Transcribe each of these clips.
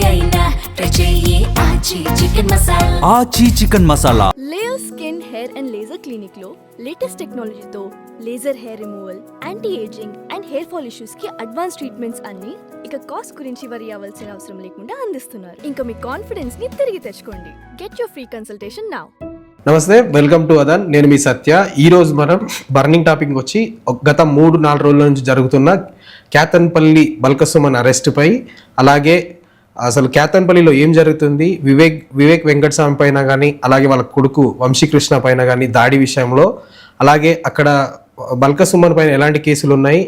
అయినా Aachi chicken masala. Aachi chicken masala. Layer skin hair and laser క్లినిక్లో latest టెక్నాలజీతో laser hair removal anti ageing and hair fall ఇష్యూస్కి advance treatments అన్ని ఇక cost గురించి వరి అవ్వాల్సిన అవసరం లేకుండా అందిస్తున్నారు. ఇంకా మీ కాన్ఫిడెన్స్ని తిరిగి తెచ్చుకోండి. Get your free consultation now నమస్తే వెల్కమ్ టు అదన్ నేను మీ సత్య. ఈ రోజు మనం బర్నింగ్ టాపిక్ వచ్చి ఒక- గత మూడు నాలుగు రోజుల నుంచి జరుగుతున్న కేతన్పల్లి బల్కసుమన్ అరెస్ట్పై అలాగే అసలు కేతన్పల్లిలో ఏం జరుగుతుంది? వివేక్ వివేక్ వెంకటస్వామి పైన కానీ అలాగే వాళ్ళ కొడుకు వంశీకృష్ణ పైన కానీ దాడి విషయంలో అలాగే అక్కడ బల్కసుమన్ పైన ఎలాంటి కేసులు ఉన్నాయి?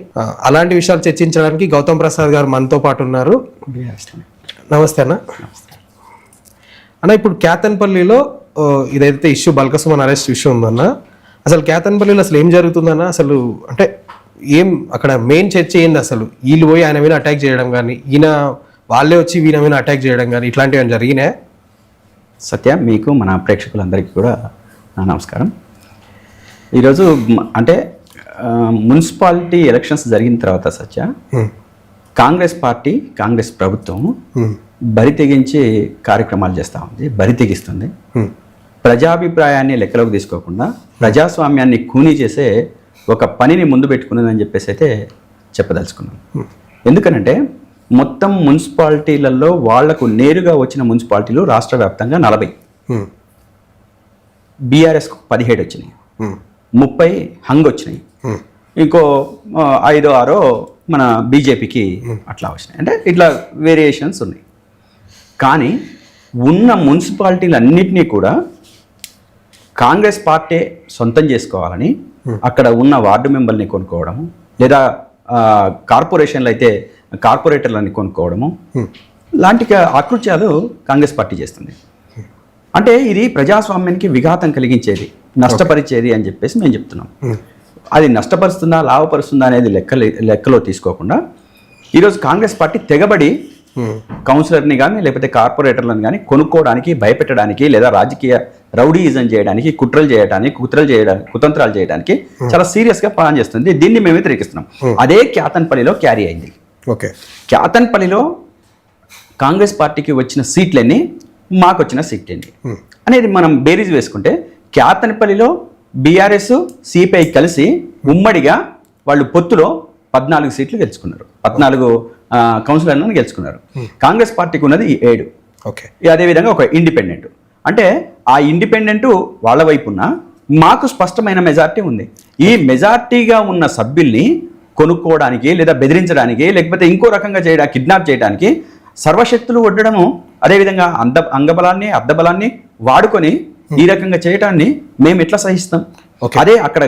అలాంటి విషయాలు చర్చించడానికి గౌతమ్ ప్రసాద్ గారు మనతో పాటు ఉన్నారు. నమస్తే అన్న. అన్న ఇప్పుడు కేతన్పల్లిలో ఇదైతే ఇష్యూ బల్కసుమన్ అరెస్ట్ ఇష్యూ ఉందన్న. అసలు కేతన్పల్లిలో అసలు ఏం జరుగుతుందన్న? అసలు అంటే ఏం అక్కడ మెయిన్ చర్చ ఏంది అసలు? వీళ్ళు పోయి ఆయన మీద అటాక్ చేయడం కానీ ఈయన వాళ్ళే వచ్చి వీళ్ళ మీద అటాక్ చేయడం కానీ ఇట్లాంటివి ఏమైనా జరిగినాయి? సత్య మీకు మన ప్రేక్షకులందరికీ కూడా నా నమస్కారం. ఈరోజు అంటే మున్సిపాలిటీ ఎలక్షన్స్ జరిగిన తర్వాత సత్య కాంగ్రెస్ పార్టీ కాంగ్రెస్ ప్రభుత్వం బరి తెగించి కార్యక్రమాలు చేస్తూ ఉంది బరి తెగిస్తుంది. ప్రజాభిప్రాయాన్ని లెక్కలోకి తీసుకోకుండా ప్రజాస్వామ్యాన్ని కూనీ చేసే ఒక పనిని ముందు పెట్టుకున్నదని చెప్పేసి అయితే చెప్పదలుచుకున్నాను ఎందుకనంటే మొత్తం మున్సిపాలిటీలలో వాళ్ళకు నేరుగా వచ్చిన మున్సిపాలిటీలు రాష్ట్ర వ్యాప్తంగా నలభై. బీఆర్ఎస్కు పదిహేడు వచ్చినాయి. ముప్పై హంగ్ వచ్చినాయి. ఇంకో ఐదో ఆరో మన బీజేపీకి అట్లా వచ్చినాయి. అంటే ఇట్లా వేరియేషన్స్ ఉన్నాయి. కానీ ఉన్న మున్సిపాలిటీలన్నింటినీ కూడా కాంగ్రెస్ పార్టీ సొంతం చేసుకోవాలని అక్కడ ఉన్న వార్డు మెంబర్ని కొనుక్కోవడము లేదా కార్పొరేషన్లు అయితే కార్పొరేటర్లని కొనుక్కోవడము. లాంటి ఆకృత్యాలు కాంగ్రెస్ పార్టీ చేస్తుంది. అంటే ఇది ప్రజాస్వామ్యానికి విఘాతం కలిగించేది నష్టపరిచేది అని చెప్పేసి మేము చెప్తున్నాం. అది నష్టపరుస్తుందా లాభపరుస్తుందా అనేది లెక్క లెక్కలో తీసుకోకుండా ఈరోజు కాంగ్రెస్ పార్టీ తెగబడి కౌన్సిలర్ని కానీ లేకపోతే కార్పొరేటర్లను కానీ కొనుక్కోవడానికి భయపెట్టడానికి లేదా రాజకీయ రౌడీయిజం చేయడానికి కుట్రలు చేయడానికి కుట్రలు చేయడానికి కుతంత్రాలు చేయడానికి చాలా సీరియస్గా ప్లాన్ చేస్తుంది దీన్ని మేము వ్యతిరేకిస్తున్నాం. అదే క్యాతన్పల్లిలో క్యారీ అయింది. ఓకే. క్యాతన్పల్లిలో కాంగ్రెస్ పార్టీకి వచ్చిన సీట్లన్నీ మాకు వచ్చిన సీట్లన్నీ అనేది మనం బేరీజ్ వేసుకుంటే క్యాతన్పల్లిలో బీఆర్ఎస్ సిపిఐ కలిసి ఉమ్మడిగా వాళ్ళు పొత్తులో పద్నాలుగు సీట్లు గెలుచుకున్నారు. పద్నాలుగు కౌన్సిలర్లను గెలుచుకున్నారు. కాంగ్రెస్ పార్టీకి ఉన్నది ఏడు. ఓకే. అదేవిధంగా ఒక ఇండిపెండెంట్. అంటే ఆ ఇండిపెండెంట్ వాళ్ళ వైపున మాకు స్పష్టమైన మెజార్టీ ఉంది. ఈ మెజార్టీగా ఉన్న సభ్యుల్ని కొనుక్కోవడానికి లేదా బెదిరించడానికి లేకపోతే ఇంకో రకంగా చేయడానికి కిడ్నాప్ చేయడానికి సర్వశక్తులు ఒడ్డడము అదేవిధంగా అంద అంగబలాన్ని అర్ధబలాన్ని వాడుకొని ఈ రకంగా చేయటాన్ని మేము ఎట్లా సహిస్తాం. అదే అక్కడ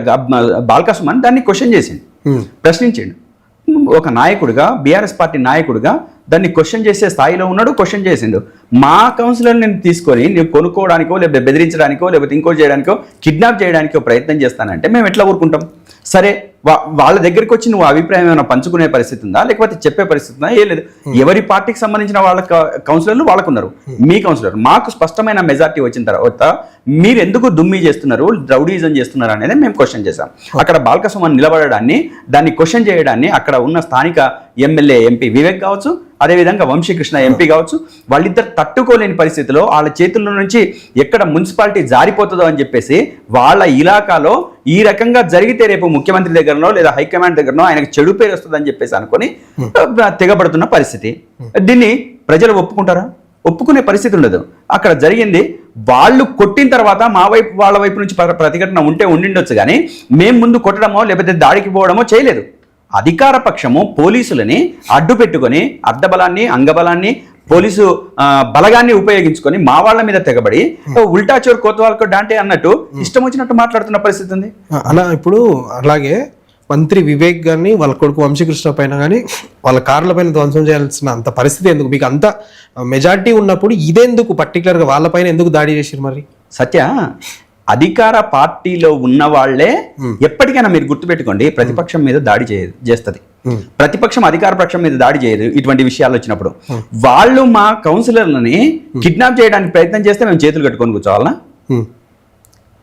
బాల్కసుమన్ దాన్ని క్వశ్చన్ చేసింది ప్రశ్నించిండు. ఒక నాయకుడిగా బీఆర్ఎస్ పార్టీ నాయకుడిగా దాన్ని క్వశ్చన్ చేసే స్థాయిలో ఉన్నాడు క్వశ్చన్ చేసిండు. మా కౌన్సిలర్ నేను తీసుకొని నేను కొనుక్కోవడానికో లేకపోతే బెదిరించడానికో లేకపోతే ఇంకో చేయడానికో కిడ్నాప్ చేయడానికో ప్రయత్నం చేస్తానంటే మేము ఎట్లా ఊరుకుంటాం? సరే వాళ్ళ దగ్గరికి వచ్చి నువ్వు అభిప్రాయం ఏమైనా పంచుకునే పరిస్థితి ఉందా? లేకపోతే చెప్పే పరిస్థితి ఉందా? ఏ లేదు. ఎవరి పార్టీకి సంబంధించిన వాళ్ళ కౌన్సిలర్లు వాళ్ళకు ఉన్నారు మీ కౌన్సిలర్ మాకు స్పష్టమైన మెజార్టీ వచ్చిన తర్వాత మీరు ఎందుకు దుమ్మి చేస్తున్నారు రౌడీజం చేస్తున్నారు అనేది మేము క్వశ్చన్ చేశాం. అక్కడ బాల్కసుమన్ నిలబడడాన్ని దాన్ని క్వశ్చన్ చేయడాన్ని అక్కడ ఉన్న స్థానిక ఎమ్మెల్యే ఎంపీ వివేక్ కావచ్చు అదేవిధంగా వంశీకృష్ణ ఎంపీ కావచ్చు వాళ్ళిద్దరు తట్టుకోలేని పరిస్థితిలో వాళ్ళ చేతుల్లో నుంచి ఎక్కడ మున్సిపాలిటీ జారిపోతుందో అని చెప్పేసి వాళ్ళ ఇలాకాలో ఈ రకంగా జరిగితే రేపు ముఖ్యమంత్రి దగ్గరనో లేదా హైకమాండ్ దగ్గరనో ఆయనకు చెడు పేరు వస్తుందని చెప్పేసి అనుకొని తెగబడుతున్న పరిస్థితి. దీన్ని ప్రజలు ఒప్పుకుంటారా? ఒప్పుకునే పరిస్థితి ఉండదు. అక్కడ జరిగింది వాళ్ళు కొట్టిన తర్వాత మా వైపు వాళ్ళ వైపు నుంచి ప్ర- ప్రతిఘటన ఉంటే ఉండిండొచ్చు కానీ మేము ముందు కొట్టడమో లేకపోతే దాడికి పోవడమో చేయలేదు. అధికార పక్షము పోలీసులని అడ్డు పెట్టుకొని అర్ధబలాన్ని అంగబలాన్ని పోలీసు బలగాన్ని ఉపయోగించుకొని మా వాళ్ళ మీద తెగబడి ఉల్టా చోరు కోతవాళ్ళకు డాంటే అన్నట్టు ఇష్టం వచ్చినట్టు మాట్లాడుతున్న పరిస్థితి ఉంది. అలా ఇప్పుడు అలాగే మంత్రి వివేక్ గారిని వాళ్ళ కొడుకు వంశీకృష్ణ పైన కానీ వాళ్ళ కార్ల పైన ధ్వంసం చేయాల్సిన అంత పరిస్థితి ఎందుకు? మీకు అంత మెజారిటీ ఉన్నప్పుడు ఇదెందుకు పర్టికులర్గా వాళ్ళ పైన ఎందుకు దాడి చేసారు మరి? సత్య అధికార పార్టీలో ఉన్న వాళ్ళే ఎప్పటికైనా మీరు గుర్తుపెట్టుకోండి ప్రతిపక్షం మీద దాడి చేస్తుంది. ప్రతిపక్షం అధికార పక్షం మీద దాడి చేయదు ఇటువంటి విషయాలు వచ్చినప్పుడు. వాళ్ళు మా కౌన్సిలర్లని కిడ్నాప్ చేయడానికి ప్రయత్నం చేస్తే మేము చేతులు కట్టుకొని కూర్చోవాలనా.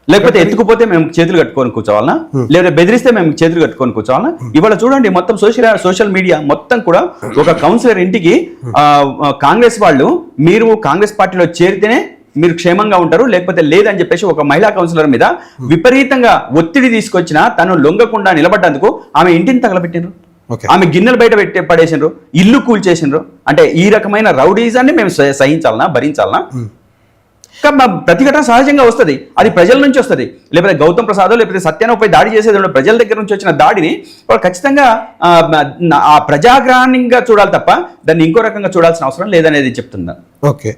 లేకపోతే ఎత్తుకుపోతే మేము చేతులు కట్టుకొని కూర్చోవాలనా? లేదా బెదిరిస్తే మేము చేతులు కట్టుకొని కూర్చోవాలనా? ఇవాళ చూడండి మొత్తం సోషల్ సోషల్ మీడియా మొత్తం కూడా ఒక కౌన్సిలర్ ఇంటికి కాంగ్రెస్ వాళ్ళు మీరు కాంగ్రెస్ పార్టీలో చేరితేనే మీరు క్షేమంగా ఉంటారు లేకపోతే లేదని చెప్పేసి ఒక మహిళా కౌన్సిలర్ మీద విపరీతంగా ఒత్తిడి తీసుకొచ్చిన తను లొంగకుండా నిలబడ్డందుకు ఆమె ఇంటిని తగలబెట్టినారు ఆమె గిన్నెలు బయట పెట్టి పడేసిండ్రు ఇల్లు కూల్చేసిండ్రు. అంటే ఈ రకమైన రౌడీజాన్ని మేము సహ- సహించాలనా భరించాలనా? మా ప్రతిఘటన సహజంగా వస్తుంది. అది ప్రజల నుంచి వస్తుంది. లేకపోతే గౌతమ్ ప్రసాద్ లేకపోతే సత్యానపై దాడి చేసేది. ప్రజల దగ్గర నుంచి వచ్చిన దాడిని వాళ్ళు ఖచ్చితంగా ఆ, ప్రజాగ్రహణంగా చూడాలి తప్ప దాన్ని ఇంకో రకంగా చూడాల్సిన అవసరం లేదనేది చెప్తున్నా ఓకే.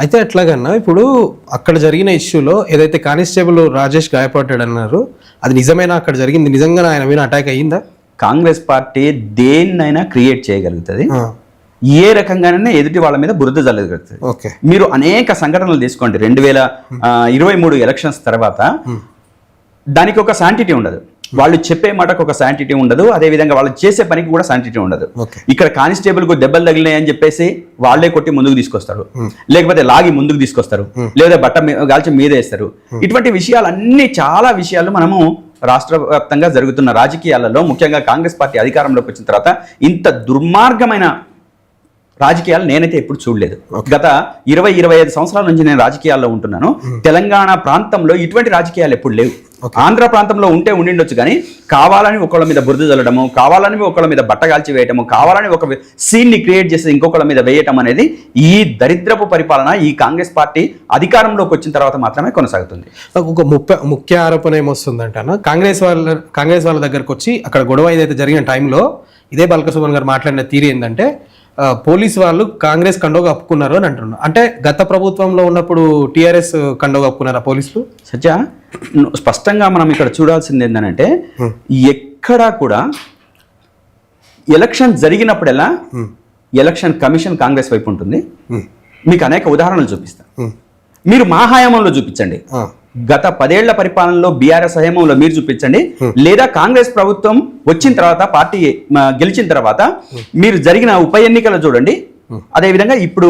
అయితే ఎట్లాగన్నా ఇప్పుడు అక్కడ జరిగిన ఇష్యూలో ఏదైతే కానిస్టేబుల్ రాజేష్ గాయపడ్డాడు అన్నారు అది నిజమేనా? అక్కడ జరిగింది నిజంగా ఆయన మీద అటాక్ అయ్యిందా? కాంగ్రెస్ పార్టీ దేన్నైనా క్రియేట్ చేయగలుగుతుంది. ఏ రకంగానైనా ఎదుటి వాళ్ళ మీద బురద జల్లగలుగుతుంది ఓకే. మీరు అనేక సంఘటనలు తీసుకోండి. రెండు వేల ఇరవై మూడు ఎలక్షన్స్ తర్వాత దానికి ఒక శాంటిటీ ఉండదు. వాళ్ళు చెప్పే మాటకు ఒక శాంటిటీ ఉండదు. అదే విధంగా వాళ్ళు చేసే పనికి కూడా శాంటిటీ ఉండదు. ఇక్కడ కానిస్టేబుల్కు దెబ్బలు తగిలినాయి అని చెప్పేసి వాళ్ళే కొట్టి ముందుకు తీసుకొస్తారు. లేకపోతే లాగి ముందుకు తీసుకొస్తారు. లేదా బట్ట గాల్చి మీద వేస్తారు. ఇటువంటి విషయాలన్నీ చాలా విషయాలు మనము రాష్ట్ర వ్యాప్తంగా జరుగుతున్న రాజకీయాలలో ముఖ్యంగా కాంగ్రెస్ పార్టీ అధికారంలోకి వచ్చిన తర్వాత ఇంత దుర్మార్గమైన రాజకీయాలు నేనైతే ఎప్పుడు చూడలేదు. గత ఇరవై ఇరవై ఐదు సంవత్సరాల నుంచి నేను రాజకీయాల్లో ఉంటున్నాను. తెలంగాణ ప్రాంతంలో ఇటువంటి రాజకీయాలు ఎప్పుడు లేవు. ఆంధ్ర ప్రాంతంలో ఉంటే ఉండిండొచ్చు కానీ కావాలని ఒకళ్ళ మీద బురద చల్లడము కావాలని ఒకళ్ళ మీద బట్టగాల్చి వేయటము కావాలని ఒక సీన్ని క్రియేట్ చేసి ఇంకొకళ్ళ మీద వేయటం అనేది ఈ దరిద్రపు పరిపాలన ఈ కాంగ్రెస్ పార్టీ అధికారంలోకి వచ్చిన తర్వాత మాత్రమే కొనసాగుతుంది. ఒక ముప్ప ముఖ్య ఆరోపణ ఏమొస్తుందంటే కాంగ్రెస్ వాళ్ళ కాంగ్రెస్ వాళ్ళ దగ్గరకు వచ్చి అక్కడ గొడవ ఏదైతే జరిగిన టైంలో ఇదే బల్కసుమన్ గారు మాట్లాడిన తీరు ఏంటంటే పోలీస్ వాళ్ళు కాంగ్రెస్ కండోగా కప్పుకున్నారు అని అంటున్నారు అంటే గత ప్రభుత్వంలో ఉన్నప్పుడు టీఆర్ఎస్ కండోగా కప్పుకున్నారా పోలీసులు? సత్య స్పష్టంగా మనం ఇక్కడ చూడాల్సింది ఏంటంటే ఎక్కడా కూడా ఎలక్షన్ జరిగినప్పుడల్లా ఎలక్షన్ కమిషన్ కాంగ్రెస్ వైపు ఉంటుంది. మీకు అనేక ఉదాహరణలు చూపిస్తాను మీరు మా హయాంలో చూపించండి. గత పదేళ్ళ పరిపాలనలో బీఆర్ఎస్ హయాంలో మీరు చూపించండి. లేదా కాంగ్రెస్ ప్రభుత్వం వచ్చిన తర్వాత పార్టీ గెలిచిన తర్వాత మీరు జరిగిన ఉప ఎన్నికలు చూడండి. అదే విధంగా ఇప్పుడు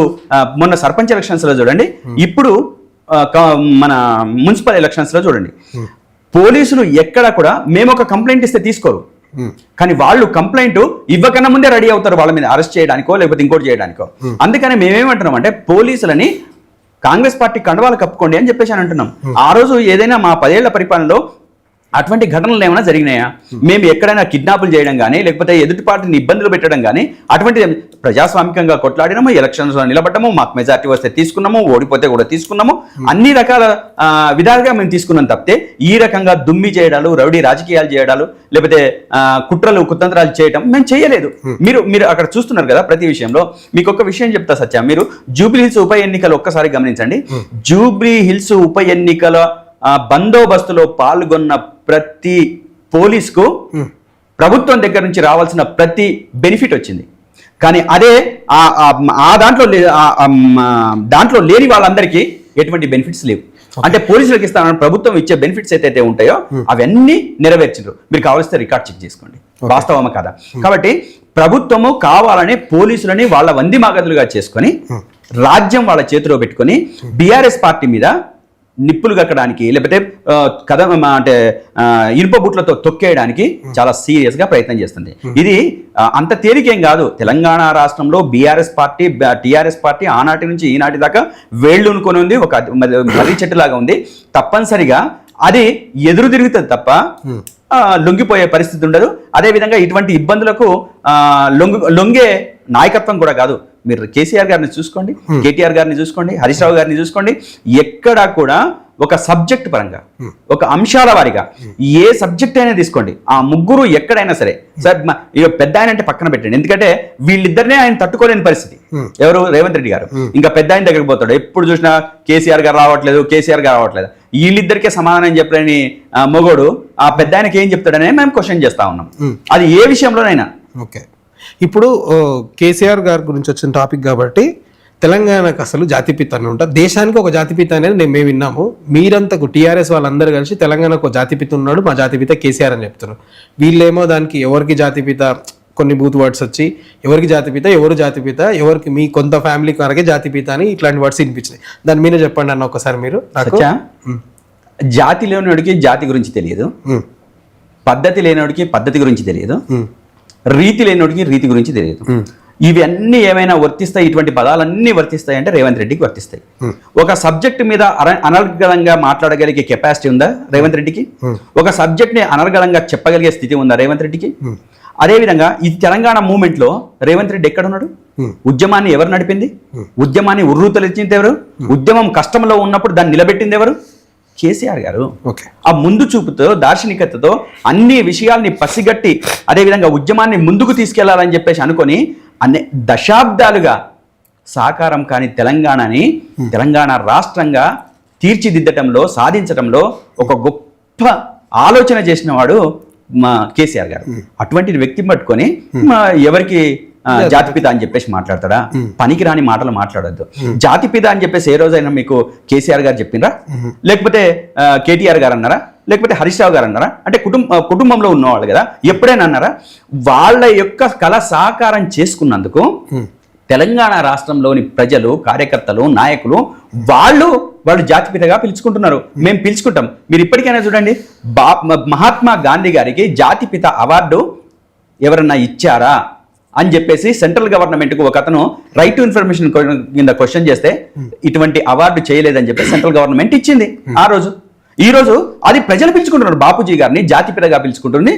మొన్న సర్పంచ్ ఎలక్షన్స్లో చూడండి ఇప్పుడు మన మున్సిపల్ ఎలక్షన్స్లో చూడండి పోలీసులు ఎక్కడ కూడా మేము ఒక కంప్లైంట్ ఇస్తే తీసుకోరు. కానీ వాళ్ళు కంప్లైంట్ ఇవ్వకన్నా ముందే రెడీ అవుతారు వాళ్ళ మీద అరెస్ట్ చేయడానికో లేకపోతే ఇంకోటి చేయడానికో. అందుకని మేమేమంటున్నాం అంటే పోలీసులని కాంగ్రెస్ పార్టీ కండవాలు కప్పుకోండి అని చెప్పేసి అని అంటున్నాం. ఆ రోజు ఏదైనా మా పదేళ్ళ పరిపాలనలో అటువంటి ఘటనలు ఏమైనా జరిగినాయా? మేము ఎక్కడైనా కిడ్నాపులు చేయడం కానీ లేకపోతే ఎదుటి పార్టీని ఇబ్బందులు పెట్టడం కానీ అటువంటి ప్రజాస్వామికంగా కొట్లాడినాము ఎలక్షన్స్లో నిలబడ్డాము మాకు మెజార్టీ వస్తే తీసుకున్నాము ఓడిపోతే కూడా తీసుకున్నాము అన్ని రకాల విధాలుగా మేము తీసుకున్నాం తప్పితే ఈ రకంగా దుమ్మి చేయడాలు రౌడీ రాజకీయాలు చేయడాలు లేకపోతే కుట్రలు కుతంత్రాలు చేయడం మేము చేయలేదు. మీరు మీరు అక్కడ చూస్తున్నారు కదా ప్రతి విషయంలో. మీకు ఒక విషయం చెప్తా సత్య మీరు జూబ్లీ హిల్స్ ఉప ఎన్నికలు ఒక్కసారి గమనించండి. జూబ్లీ హిల్స్ ఉప ఎన్నికల బందోబస్తులో పాల్గొన్న ప్రతి పోలీస్కు ప్రభుత్వం దగ్గర నుంచి రావాల్సిన ప్రతి బెనిఫిట్ వచ్చింది. కానీ అదే ఆ- దాంట్లో దాంట్లో లేని వాళ్ళందరికీ ఎటువంటి బెనిఫిట్స్ లేవు. అంటే పోలీసులకు ఇస్తానని ప్రభుత్వం ఇచ్చే బెనిఫిట్స్ ఏదైతే ఉంటాయో అవన్నీ నెరవేర్చిండ్రు మీరు కావలిస్తే రికార్డ్ చెక్ చేసుకోండి. వాస్తవమా కదా? కాబట్టి ప్రభుత్వము కావాలని పోలీసులని వాళ్ళ వంది మాగదులుగా చేసుకొని రాజ్యం వాళ్ళ చేతిలో పెట్టుకొని బీఆర్ఎస్ పార్టీ మీద నిప్పులు కక్కడానికి లేకపోతే కథ అంటే ఇనుప బుట్లతో తొక్కేయడానికి చాలా సీరియస్గా ప్రయత్నం చేస్తుంది. ఇది అంత తేలికేం కాదు. తెలంగాణ రాష్ట్రంలో బీఆర్ఎస్ పార్టీ టీఆర్ఎస్ పార్టీ ఆనాటి నుంచి ఈనాటి దాకా వేళ్ళునుకొని ఉంది. ఒక మరి- మర్రి చెట్టులాగా ఉంది. తప్పనిసరిగా అది ఎదురు తిరుగుతుంది తప్ప లొంగిపోయే పరిస్థితి ఉండదు. అదే విధంగా ఇటువంటి ఇబ్బందులకు లొంగు లొంగే నాయకత్వం కూడా కాదు. మీరు కేసీఆర్ గారిని చూసుకోండి కేటీఆర్ గారిని చూసుకోండి హరీష్ రావు గారిని చూసుకోండి ఎక్కడా కూడా ఒక సబ్జెక్ట్ పరంగా ఒక అంశాల వారిగా ఏ సబ్జెక్ట్ అయినా తీసుకోండి. ఆ ముగ్గురు ఎక్కడైనా సరే సార్ పెద్ద ఆయన అంటే పక్కన పెట్టండి. ఎందుకంటే వీళ్ళిద్దరినే ఆయన తట్టుకోలేని పరిస్థితి. ఎవరు? రేవంత్ రెడ్డి గారు. ఇంకా పెద్ద ఆయన దగ్గరికి పోతాడు. ఎప్పుడు చూసినా కేసీఆర్ గారు రావట్లేదు కేసీఆర్ గారు రావట్లేదు. వీళ్ళిద్దరికే సమాధానం చెప్పలేని మొగోడు ఆ పెద్ద ఆయనకి ఏం చెప్తాడనే మేము క్వశ్చన్ చేస్తా ఉన్నాం. అది ఏ విషయంలోనైనా. ఓకే. ఇప్పుడు కేసీఆర్ గారి గురించి వచ్చిన టాపిక్ కాబట్టి తెలంగాణకు అసలు జాతిపిత అని ఉంటుంది దేశానికి ఒక జాతిపిత అనేది నేను మేము విన్నాము. మీరంతకు టీఆర్ఎస్ వాళ్ళందరూ కలిసి తెలంగాణకు ఒక జాతిపిత ఉన్నాడు మా జాతిపిత కేసీఆర్ అని చెప్తున్నారు. వీళ్ళేమో దానికి ఎవరికి జాతిపిత కొన్ని బూత్ వర్డ్స్ వచ్చి ఎవరికి జాతిపిత ఎవరు జాతిపిత ఎవరికి మీ కొంత ఫ్యామిలీకి వరకే జాతిపిత అని ఇట్లాంటి వర్డ్స్ వినిపించినాయి. దాని మీద చెప్పండి అన్న ఒకసారి మీరు జాతి లేనివాడికి జాతి గురించి తెలియదు. పద్ధతి లేనివాడికి పద్ధతి గురించి తెలియదు. రీతి లేనివాడికి రీతి గురించి తెలియదు. ఇవన్నీ ఏమైనా వర్తిస్తాయి? ఇటువంటి పదాలన్నీ వర్తిస్తాయి అంటే రేవంత్ రెడ్డికి వర్తిస్తాయి. ఒక సబ్జెక్ట్ మీద అనర్గళంగా మాట్లాడగలిగే కెపాసిటీ ఉందా రేవంత్ రెడ్డికి. ఒక సబ్జెక్ట్ని అనర్గళంగా చెప్పగలిగే స్థితి ఉందా రేవంత్ రెడ్డికి? అదేవిధంగా ఈ తెలంగాణ మూమెంట్లో రేవంత్ రెడ్డి ఎక్కడ ఉన్నాడు Hmm. ఉద్యమాన్ని ఎవరు నడిపింది? ఉద్యమాన్ని ఉర్రూతలిచ్చింది ఎవరు? ఉద్యమం కష్టంలో ఉన్నప్పుడు దాన్ని నిలబెట్టింది ఎవరు? కేసీఆర్ గారు ఓకే. ఆ ముందు చూపుతో దార్శనికతతో అన్ని విషయాల్ని పసిగట్టి అదేవిధంగా ఉద్యమాన్ని ముందుకు తీసుకెళ్ళాలని చెప్పేసి అనుకొని అనే దశాబ్దాలుగా సాకారం కాని తెలంగాణని తెలంగాణ రాష్ట్రంగా తీర్చిదిద్దటంలో సాధించటంలో ఒక గొప్ప ఆలోచన చేసిన వాడు మా కేసీఆర్ గారు. అటువంటి వ్యక్తిని పట్టుకొని ఎవరికి జాతిపిత అని చెప్పేసి మాట్లాడతాడా? పనికిరాని మాటలు మాట్లాడొద్దు. జాతిపిత అని చెప్పేసి ఏ రోజైనా మీకు కేసీఆర్ గారు చెప్పిండ్రా లేకపోతే కేటీఆర్ గారు అన్నారా? లేకపోతే హరీష్ రావు గారు అన్నారా? అంటే కుటుంబ కుటుంబంలో ఉన్నవాళ్ళు కదా ఎప్పుడైనా అన్నారా? వాళ్ళ యొక్క కళ సాకారం చేసుకున్నందుకు తెలంగాణ రాష్ట్రంలోని ప్రజలు కార్యకర్తలు నాయకులు వాళ్ళు వాళ్ళు జాతిపితగా పిలుచుకుంటున్నారు. మేము. పిలుచుకుంటాం. మీరు ఇప్పటికైనా చూడండి బా మహాత్మా గాంధీ గారికి జాతిపిత అవార్డు ఎవరన్నా ఇచ్చారా? అని చెప్పేసి సెంట్రల్ గవర్నమెంట్కు ఒక అతను రైట్ టు ఇన్ఫర్మేషన్ కింద క్వశ్చన్ చేస్తే ఇటువంటి అవార్డు చేయలేదని చెప్పి సెంట్రల్ గవర్నమెంట్ ఇచ్చింది ఆ రోజు. ఈ రోజు అది ప్రజలు పిలుచుకుంటున్నారు. బాపూజీ గారిని జాతిపితగా పిలుచుకుంటుంది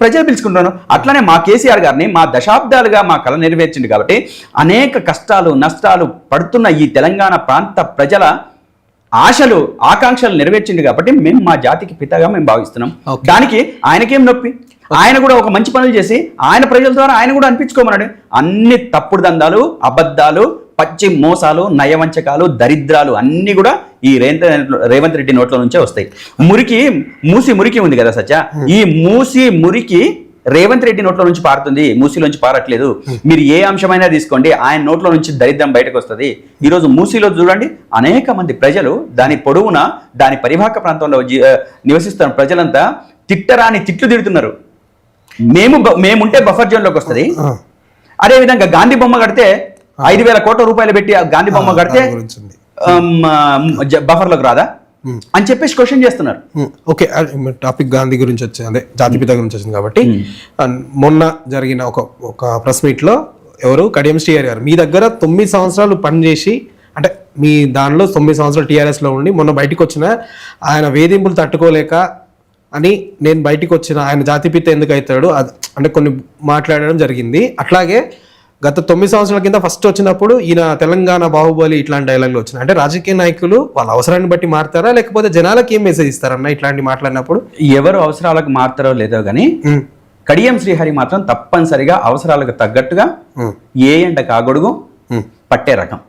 ప్రజలు పిలుచుకుంటున్నారు. అట్లనే మా కేసీఆర్ గారిని మా దశాబ్దాలుగా మా కళ నెరవేర్చింది కాబట్టి అనేక కష్టాలు నష్టాలు పడుతున్న ఈ తెలంగాణ ప్రాంత ప్రజల ఆశలు ఆకాంక్షలు నెరవేర్చింది కాబట్టి మేము మా జాతికి పితగా మేము భావిస్తున్నాం. దానికి ఆయనకేం నొప్పి? ఆయన కూడా ఒక మంచి పనులు చేసి ఆయన ప్రజల ద్వారా ఆయన కూడా అనిపించుకోమన్నాడు. అన్ని తప్పుడు దందాలు అబద్ధాలు పచ్చి మోసాలు నయవంచకాలు దరిద్రాలు అన్ని కూడా ఈ రేవంత్ రేవంత్ రెడ్డి నోట్ల నుంచే వస్తాయి. మురికి మూసి మురికి ఉంది కదా సత్య? ఈ మూసి మురికి రేవంత్ రెడ్డి నోట్ల నుంచి పారుతుంది. మూసీలోంచి పారట్లేదు. మీరు ఏ అంశమైనా తీసుకోండి. ఆయన నోట్ల నుంచి దరిద్రం బయటకు వస్తుంది. ఈరోజు మూసీలో చూడండి అనేక మంది ప్రజలు దాని పొడవున దాని పరివాహక ప్రాంతంలో నివసిస్తున్న ప్రజలంతా తిట్టరాని తిట్లు తిడుతున్నారు. మేము మేముంటే బఫర్ జోన్లోకి వస్తుంది. అదేవిధంగా గాంధీ బొమ్మ కడితే ఐదు వేల కోట్ల రూపాయలు పెట్టి గాంధీ బొమ్మ కడితే బఫర్లోకి రాదా? అని చెప్పేసి క్వశ్చన్ చేస్తున్నారు. ఓకే టాపిక్ గాంధీ గురించి వచ్చి అదే జాతిపిత గురించి వచ్చింది కాబట్టి మొన్న జరిగిన ఒక ఒక ప్రెస్ మీట్లో ఎవరు? కడియం శ్రీహరి గారు. మీ దగ్గర తొమ్మిది సంవత్సరాలు పనిచేసి అంటే మీ దానిలో తొమ్మిది సంవత్సరాలు టీఆర్ఎస్లో ఉండి మొన్న బయటికి వచ్చిన ఆయన వేధింపులు తట్టుకోలేక అని నేను బయటికి వచ్చిన ఆయన జాతిపిత ఎందుకు అవుతాడు అంటే కొన్ని మాట్లాడడం జరిగింది. అట్లాగే గత తొమ్మిది సంవత్సరాల కింద ఫస్ట్ వచ్చినప్పుడు ఈయన తెలంగాణ బాహుబలి ఇట్లాంటి డైలాగులు వచ్చినాయి. అంటే రాజకీయ నాయకులు వాళ్ళ అవసరాన్ని బట్టి మారుతారా? లేకపోతే జనాలకి ఏం మెసేజ్ ఇస్తారన్న ఇట్లాంటి మాట్లాడినప్పుడు? ఎవరు అవసరాలకు మారుతారో లేదో కానీ కడియం శ్రీహరి మాత్రం తప్పనిసరిగా అవసరాలకు తగ్గట్టుగా ఏ ఎండ కాగొడుగు పట్టే రకం.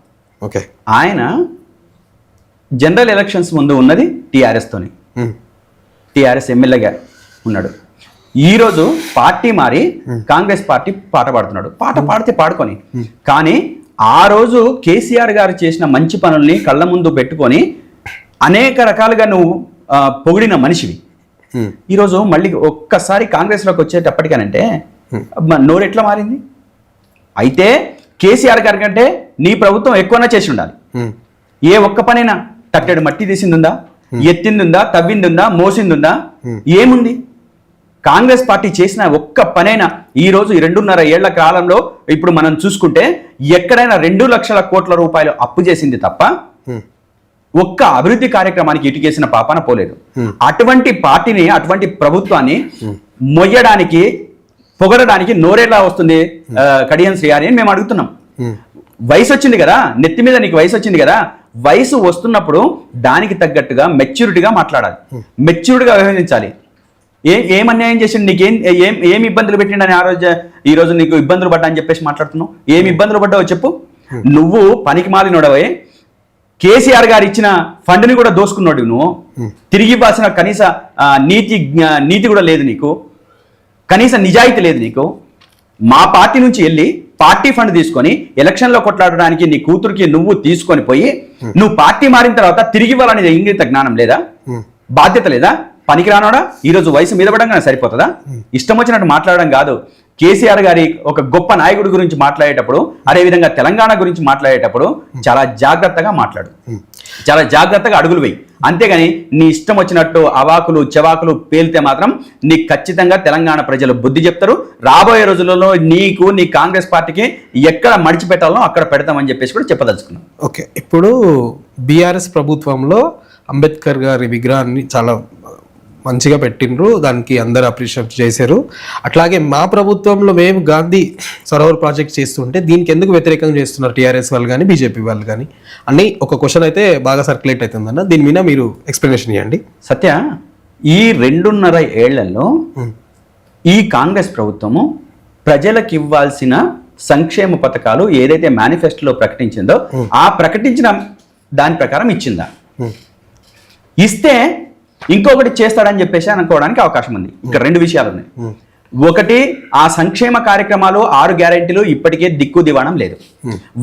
ఓకే. ఆయన జనరల్ ఎలక్షన్స్ ముందు ఉన్నది టీఆర్ఎస్తోని ఉమ్, టీఆర్ఎస్ ఎమ్మెల్యేగా ఉన్నాడు. ఈరోజు పార్టీ మారి కాంగ్రెస్ పార్టీ పాట పాడుతున్నాడు. పాట పాడితే పాడుకొని. కానీ ఆ రోజు కేసీఆర్ గారు చేసిన మంచి పనుల్ని కళ్ళ ముందు పెట్టుకొని అనేక రకాలుగా నువ్వు పొగిడిన మనిషివి. ఈరోజు మళ్ళీ ఒక్కసారి కాంగ్రెస్లోకి వచ్చేటప్పటికనంటే నోరు ఎట్లా మారింది? అయితే కేసీఆర్ గారి కంటే నీ ప్రభుత్వం ఎక్కువనా చేసి ఉండాలి. ఏ ఒక్క పనైనా తట్టెడు మట్టి తీసిందుందా? ఎత్తిందుందా తవ్విందుందా మోసిందుందా ఏముంది? కాంగ్రెస్ పార్టీ చేసిన ఒక్క పనైనా ఈ రోజు రెండున్నర ఏళ్ళ కాలంలో ఇప్పుడు మనం చూసుకుంటే ఎక్కడైనా రెండు లక్షల కోట్ల రూపాయలు అప్పు చేసింది తప్ప ఒక్క అభివృద్ధి కార్యక్రమానికి ఇటుకేసిన పాపాన పోలేదు. అటువంటి పార్టీని అటువంటి ప్రభుత్వాన్ని మొయ్యడానికి పొగడడానికి నోరేలా వస్తుంది ఆ, కడియం శ్రీహారి అని మేము అడుగుతున్నాం. వయసు వచ్చింది కదా నెత్తి మీద నీకు వయసు వచ్చింది కదా వయసు వస్తున్నప్పుడు దానికి తగ్గట్టుగా మెచ్యూరిటీగా మాట్లాడాలి. మెచ్యూరిటీగా వ్యవహరించాలి. ఏ ఏం అన్యాయం చేసిండు? నీకేం ఏం ఏం ఇబ్బందులు పెట్టిండని ఆ రోజు ఈ రోజు నీకు ఇబ్బందులు పడ్డా అని చెప్పేసి మాట్లాడుతున్నావు? ఏం ఇబ్బందులు పడ్డావో చెప్పు. నువ్వు పనికి మాలినోడవే. కేసీఆర్ గారు ఇచ్చిన ఫండ్ని కూడా దోసుకున్నాడు నువ్వు. తిరిగి ఇవ్వాల్సిన కనీస నీతి నీతి కూడా లేదు నీకు. కనీస నిజాయితీ లేదు నీకు. మా పార్టీ నుంచి వెళ్ళి పార్టీ ఫండ్ తీసుకొని ఎలక్షన్లో కొట్లాడడానికి నీ కూతురికి నువ్వు తీసుకొని పోయి నువ్వు పార్టీ మారిన తర్వాత తిరిగి ఇవ్వాలనే ఇంగిత జ్ఞానం లేదా? బాధ్యత లేదా? పనికి రానోడా ఈరోజు వయసు మీద పడంగానే సరిపోతుందా? ఇష్టం వచ్చినట్టు మాట్లాడడం కాదు. కేసీఆర్ గారి ఒక గొప్ప నాయకుడి గురించి మాట్లాడేటప్పుడు అదేవిధంగా తెలంగాణ గురించి మాట్లాడేటప్పుడు చాలా జాగ్రత్తగా మాట్లాడు. చాలా జాగ్రత్తగా అడుగులు వేయి. అంతేగాని నీ ఇష్టం వచ్చినట్టు అవాకులు చెవాకులు పేలితే మాత్రం నీకు ఖచ్చితంగా తెలంగాణ ప్రజలు బుద్ధి చెప్తారు. రాబోయే రోజులలో నీకు నీ కాంగ్రెస్ పార్టీకి ఎక్కడ మడిచిపెట్టాలో అక్కడ పెడతామని చెప్పేసి కూడా చెప్పదలుచుకున్నాం. ఓకే ఇప్పుడు బీఆర్ఎస్ ప్రభుత్వంలో అంబేద్కర్ గారి విగ్రహాన్ని చాలా మంచిగా పెట్టిండ్రు దానికి అందరు అప్రిషియేట్ చేశారు. అట్లాగే మా ప్రభుత్వంలో మేము గాంధీ సరోవర్ ప్రాజెక్ట్ చేస్తుంటే దీనికి ఎందుకు వ్యతిరేకంగా చేస్తున్నారు టీఆర్ఎస్ వాళ్ళు కానీ బీజేపీ వాళ్ళు కానీ? అని ఒక క్వశ్చన్ అయితే బాగా సర్క్యులేట్ అవుతుందన్న దీని మీద మీరు ఎక్స్ప్లెనేషన్ ఇవ్వండి సత్య ఈ రెండున్నర ఏళ్ళలో ఈ కాంగ్రెస్ ప్రభుత్వము ప్రజలకు ఇవ్వాల్సిన సంక్షేమ పథకాలు ఏదైతే మేనిఫెస్టోలో ప్రకటించిందో ఆ ప్రకటించిన దాని ప్రకారం ఇచ్చిందా? ఇస్తే ఇంకొకటి చేస్తాడని చెప్పేసి అనుకోవడానికి అవకాశం ఉంది. ఇక్కడ రెండు విషయాలు ఉన్నాయి. ఒకటి ఆ సంక్షేమ కార్యక్రమాలు ఆరు గ్యారెంటీలు ఇప్పటికే దిక్కు దివాణం లేదు.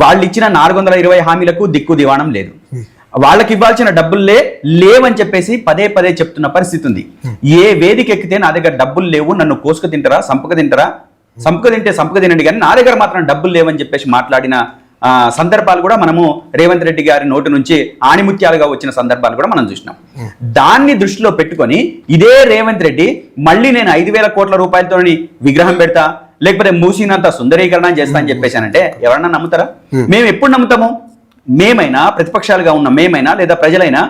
వాళ్ళు ఇచ్చిన నాలుగు వందల ఇరవై హామీలకు దిక్కు దివాణం లేదు. వాళ్ళకి ఇవ్వాల్సిన డబ్బుల్లే లేవని చెప్పేసి పదే పదే చెప్తున్న పరిస్థితి ఉంది. ఏ వేదిక ఎక్కితే నా దగ్గర డబ్బులు లేవు నన్ను కోసుకు తింటారా సంపక తింటారా? సంపక తింటే సంపక తినండి కానీ నా దగ్గర మాత్రం డబ్బులు లేవని చెప్పేసి మాట్లాడిన సందర్భాలు కూడా మనము రేవంత్ రెడ్డి గారి నోటి నుంచి ఆణిముత్యాలుగా వచ్చిన సందర్భాలు కూడా మనం చూసినాం. దాన్ని దృష్టిలో పెట్టుకొని ఇదే రేవంత్ రెడ్డి మళ్ళీ నేను ఐదు వేల కోట్ల రూపాయలతో విగ్రహం పెడతా లేకపోతే మూసినంత సుందరీకరణ చేస్తా అని చెప్పేశానంటే ఎవరన్నా నమ్ముతారా? మేము. ఎప్పుడు నమ్ముతాము? మేమైనా ప్రతిపక్షాలుగా ఉన్న మేమైనా లేదా ప్రజలైనా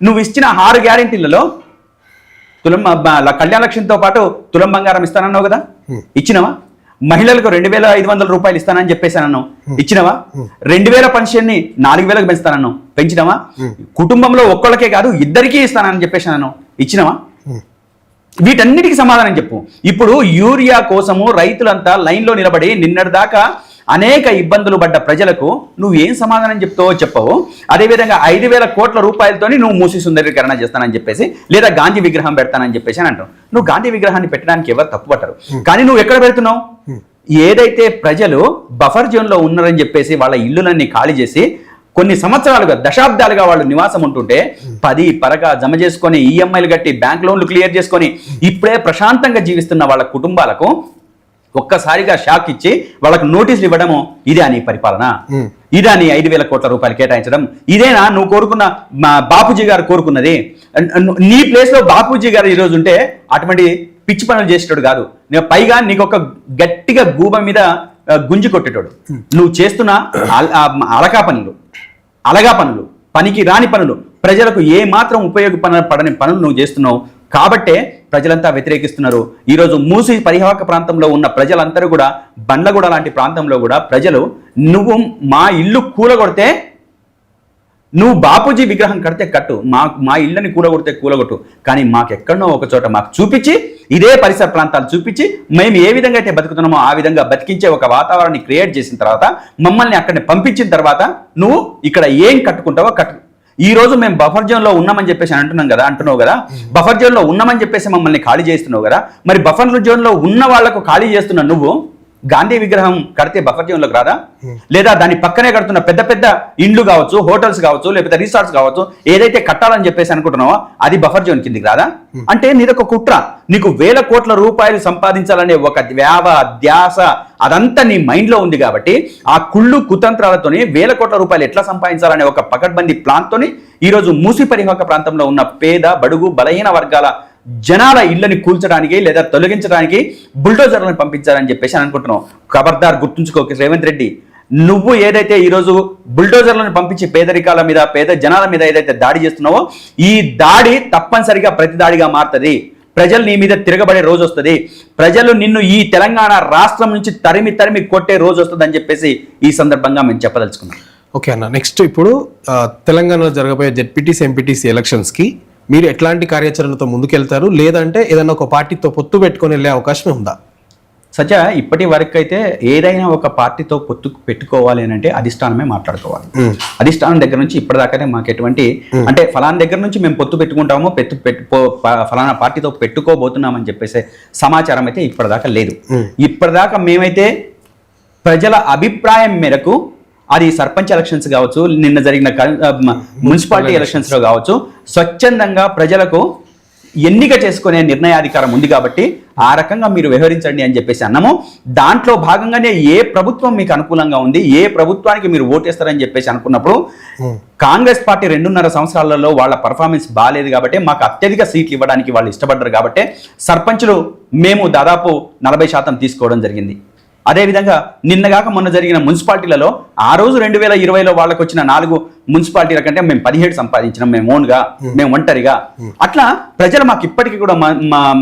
నువ్వు ఇచ్చిన ఆరు గ్యారెంటీలలో తులం కళ్యాణ లక్ష్యంతో పాటు తులం బంగారం ఇస్తానన్నావు కదా? ఇచ్చినవా? మహిళలకు రెండు వేల ఐదు వందల రూపాయలు ఇస్తానని చెప్పేసానన్నావు ఇచ్చినవా? రెండు వేల పెన్షన్ని నాలుగు వేలకు పెంచుతానన్నావు పెంచినవా? కుటుంబంలో ఒక్కళ్ళకే కాదు ఇద్దరికీ ఇస్తానని చెప్పేసాను ఇచ్చినవా? వీటన్నిటికీ సమాధానం చెప్పు. ఇప్పుడు యూరియా కోసము రైతులంతా లైన్లో నిలబడి నిన్నటిదాకా అనేక ఇబ్బందులు పడ్డ ప్రజలకు నువ్వు ఏం సమాధానం చెప్తావో చెప్పవు. అదేవిధంగా ఐదు వేల కోట్ల రూపాయలతోని నువ్వు మూసి సుందరీకరణ చేస్తానని చెప్పేసి లేదా గాంధీ విగ్రహం పెడతానని చెప్పేసి అని అంటావు. నువ్వు గాంధీ విగ్రహాన్ని పెట్టడానికి ఎవరు తప్పు పట్టరు. కానీ నువ్వు ఎక్కడ పెడుతున్నావు? ఏదైతే ప్రజలు బఫర్ జోన్లో ఉన్నారని చెప్పేసి వాళ్ళ ఇల్లులన్నీ ఖాళీ చేసి కొన్ని సంవత్సరాలుగా దశాబ్దాలుగా వాళ్ళు నివాసం ఉంటుంటే పది పరగా జమ చేసుకొని ఈఎంఐలు కట్టి బ్యాంక్ లోన్లు క్లియర్ చేసుకొని ఇప్పుడే ప్రశాంతంగా జీవిస్తున్న వాళ్ళ కుటుంబాలకు ఒక్కసారిగా షాక్ ఇచ్చి వాళ్ళకు నోటీసులు ఇవ్వడము ఇదే నీ పరిపాలన. ఇదా నీ ఐదు వేల కోట్ల రూపాయలు కేటాయించడం. ఇదేనా నువ్వు కోరుకున్న మా బాపూజీ గారు కోరుకున్నది? అన్- అన్- నీ ప్లేస్లో బాపూజీ గారు ఈరోజు ఉంటే అటువంటి పిచ్చి పనులు చేసేటోడు కాదు. నేను పైగా నీకు ఒక గట్టిగా గూబ మీద గుంజి కొట్టేటోడు. నువ్వు చేస్తున్న అలకా పనులు అలగా పనులు పనికి రాని పనులు ప్రజలకు ఏ మాత్రం ఉపయోగపడ పడని పనులు నువ్వు చేస్తున్నావు? కాబట్టే ప్రజలంతా వ్యతిరేకిస్తున్నారు. ఈరోజు మూసి పరివాహక ప్రాంతంలో ఉన్న ప్రజలందరూ కూడా బండ్లగూడ లాంటి ప్రాంతంలో కూడా ప్రజలు నువ్వు మా ఇల్లు కూలగొడితే నువ్వు బాపూజీ విగ్రహం కడితే కట్టు. మా మా ఇళ్ళని కూలగొడితే కూలగొట్టు. కానీ మాకెక్కడనో ఒక చోట మాకు చూపించి ఇదే పరిసర ప్రాంతాలు చూపించి మేము ఏ విధంగా అయితే బతుకుతున్నామో ఆ విధంగా బతికించే ఒక వాతావరణాన్ని క్రియేట్ చేసిన తర్వాత మమ్మల్ని అక్కడిని పంపించిన తర్వాత నువ్వు ఇక్కడ ఏం కట్టుకుంటావో కట్టు. ఈ రోజు మేము బఫర్ జోన్లో ఉన్నామని చెప్పేసి అంటున్నాం కదా అంటున్నావు కదా? బఫర్ జోన్లో ఉన్నామని చెప్పేసి మమ్మల్ని ఖాళీ చేస్తున్నావు కదా? మరి బఫర్ జోన్లో ఉన్న వాళ్ళకు ఖాళీ చేస్తున్న నువ్వు గాంధీ విగ్రహం కడితే బఫర్ జోన్లోకి రాదా? లేదా దాని పక్కనే కడుతున్న పెద్ద పెద్ద ఇండ్లు కావచ్చు హోటల్స్ కావచ్చు లేకపోతే రిసార్ట్స్ కావచ్చు ఏదైతే కట్టాలని చెప్పేసి అనుకుంటున్నావో అది బఫర్ జోన్ కిందికి రాదా? అంటే నీదొక కుట్ర. నీకు వేల కోట్ల రూపాయలు సంపాదించాలనే ఒక వ్యావ ధ్యాస అదంతా నీ మైండ్లో ఉంది కాబట్టి ఆ కుళ్ళు కుతంత్రాలతోని వేల కోట్ల రూపాయలు ఎట్లా సంపాదించాలనే ఒక పకడ్బందీ ప్లాన్ తోని ఈ రోజు మూసి పరివాహక ప్రాంతంలో ఉన్న పేద బడుగు బలహీన వర్గాల జనాల ఇళ్ళని కూల్చడానికి లేదా తొలగించడానికి బుల్డోజర్లను పంపించాలని చెప్పేసి అని అనుకుంటున్నాం. ఖబర్దార్ గుర్తుంచుకో రేవంత్ రెడ్డి. నువ్వు ఏదైతే ఈరోజు బుల్డోజర్లను పంపించి పేదరికాల మీద పేద జనాల మీద ఏదైతే దాడి చేస్తున్నావో ఈ దాడి తప్పనిసరిగా ప్రతి దాడిగా మారుతుంది. ప్రజలు నీ మీద తిరగబడే రోజు వస్తుంది. ప్రజలు నిన్ను ఈ తెలంగాణ రాష్ట్రం నుంచి తరిమి తరిమి కొట్టే రోజు వస్తుంది చెప్పేసి ఈ సందర్భంగా మేము చెప్పదలుచుకున్నాం. ఓకే అన్న. నెక్స్ట్ ఇప్పుడు తెలంగాణలో జరగబోయే జెడ్పీటీసీ ఎంపీటీసీ ఎలక్షన్స్కి మీరు ఎట్లాంటి కార్యాచరణతో ముందుకెళ్తారు? లేదంటే ఏదైనా ఒక పార్టీతో పొత్తు పెట్టుకొని వెళ్ళే అవకాశం ఉందా? సత్య ఇప్పటి వరకు అయితే ఏదైనా ఒక పార్టీతో పొత్తు పెట్టుకోవాలి అని అంటే అధిష్టానమే మాట్లాడుకోవాలి. అధిష్టానం దగ్గర నుంచి ఇప్పటిదాకానే మాకు ఎటువంటి అంటే ఫలానా దగ్గర నుంచి మేము పొత్తు పెట్టుకుంటామో పెట్టు ఫలానా పార్టీతో పెట్టుకోబోతున్నామని చెప్పేసి సమాచారం అయితే ఇప్పటిదాకా లేదు. ఇప్పటిదాకా మేమైతే ప్రజల అభిప్రాయం మేరకు అది సర్పంచ్ ఎలక్షన్స్ కావచ్చు నిన్న జరిగిన మున్సిపాలిటీ ఎలక్షన్స్లో కావచ్చు స్వచ్ఛందంగా ప్రజలకు ఎన్నిక చేసుకునే నిర్ణయాధికారం ఉంది కాబట్టి ఆ రకంగా మీరు వ్యవహరించండి అని చెప్పేసి అన్నాము. దాంట్లో భాగంగానే ఏ ప్రభుత్వం మీకు అనుకూలంగా ఉంది ఏ ప్రభుత్వానికి మీరు ఓటేస్తారని చెప్పేసి అనుకున్నప్పుడు కాంగ్రెస్ పార్టీ రెండున్నర సంవత్సరాలలో వాళ్ళ పర్ఫార్మెన్స్ బాగాలేదు కాబట్టి మాకు అత్యధిక సీట్లు ఇవ్వడానికి వాళ్ళు ఇష్టపడ్డారు కాబట్టి సర్పంచులు మేము దాదాపు నలభై శాతం తీసుకోవడం జరిగింది. అదేవిధంగా నిన్నగాక మొన్న జరిగిన మున్సిపాలిటీలలో ఆ రోజు రెండు వేల ఇరవైలో వాళ్ళకు వచ్చిన నాలుగు మున్సిపాలిటీల కంటే మేము పదిహేడు సంపాదించినాం మేము ఓన్గా మేము. ఒంటరిగా. అట్లా ప్రజలు మాకు ఇప్పటికీ కూడా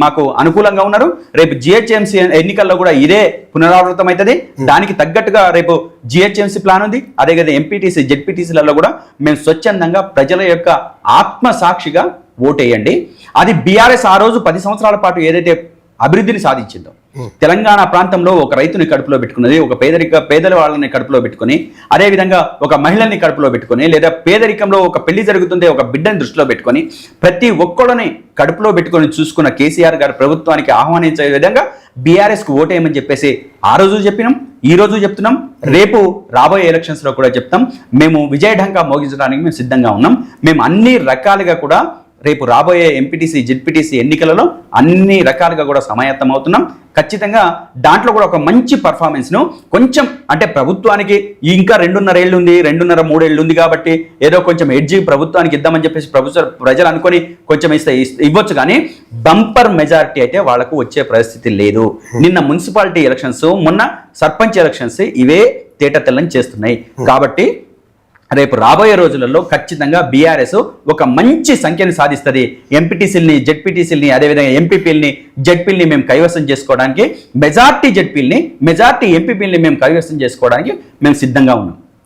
మాకు అనుకూలంగా ఉన్నారు. రేపు జిహెచ్ఎంసీ ఎన్నికల్లో కూడా ఇదే పునరావృతం అవుతుంది. దానికి తగ్గట్టుగా రేపు జిహెచ్ఎంసీ ప్లాన్ ఉంది. అదే కదా ఎంపీటీసీ జెడ్పీటీసీలలో కూడా మేము స్వచ్ఛందంగా ప్రజల యొక్క ఆత్మ సాక్షిగా ఓటేయండి. అది బీఆర్ఎస్ ఆ రోజు పది సంవత్సరాల పాటు ఏదైతే అభివృద్ధిని సాధించిందో తెలంగాణ ప్రాంతంలో ఒక రైతుని కడుపులో పెట్టుకున్నది ఒక పేదరిక పేదల వాళ్ళని కడుపులో పెట్టుకుని అదే విధంగా ఒక మహిళని కడుపులో పెట్టుకుని లేదా పేదరికంలో ఒక పెళ్ళి జరుగుతుంటే ఒక బిడ్డని దృష్టిలో పెట్టుకొని ప్రతి ఒక్కళ్ళని కడుపులో పెట్టుకొని చూసుకున్న కేసీఆర్ గారు ప్రభుత్వానికి ఆహ్వానించే విధంగా బీఆర్ఎస్కు ఓటేయమని చెప్పేసి ఆ రోజు చెప్పినాం ఈ రోజు చెప్తున్నాం రేపు రాబోయే ఎలక్షన్స్లో కూడా చెప్తాం. మేము విజయఢంకా మోగించడానికి మేము సిద్ధంగా ఉన్నాం. మేము అన్ని రకాలుగా కూడా రేపు రాబోయే ఎంపీటీసీ జెడ్పీటీసీ ఎన్నికలలో అన్ని రకాలుగా కూడా సమాయత్తం అవుతున్నాం. ఖచ్చితంగా దాంట్లో కూడా ఒక మంచి పర్ఫార్మెన్స్ను కొంచెం అంటే ప్రభుత్వానికి ఇంకా రెండున్నర ఏళ్ళు ఉంది రెండున్నర మూడేళ్ళు ఉంది కాబట్టి ఏదో కొంచెం ఎడ్జి ప్రభుత్వానికి ఇద్దామని చెప్పేసి ప్రభుత్వ ప్రజలు అనుకొని కొంచెం ఇస్తే ఇస్- ఇవ్వచ్చు కానీ బంపర్ మెజారిటీ అయితే వాళ్ళకు వచ్చే పరిస్థితి లేదు. నిన్న మున్సిపాలిటీ ఎలక్షన్స్ మొన్న సర్పంచ్ ఎలక్షన్స్ ఇవే తేట తెల్లని చేస్తున్నాయి కాబట్టి రేపు రాబోయే రోజులలో ఖచ్చితంగా బీఆర్ఎస్ ఒక మంచి సంఖ్యను సాధిస్తుంది. ఎంపీటీసీలని జెడ్పీటీసీలని అదేవిధంగా ఎంపీపీలని జెడ్పీలని మేము కైవసం చేసుకోవడానికి మెజార్టీ జెడ్పీల్ని మెజార్టీ ఎంపీపీల్ని మేము కైవసం చేసుకోవడానికి మేము సిద్ధంగా ఉన్నాం.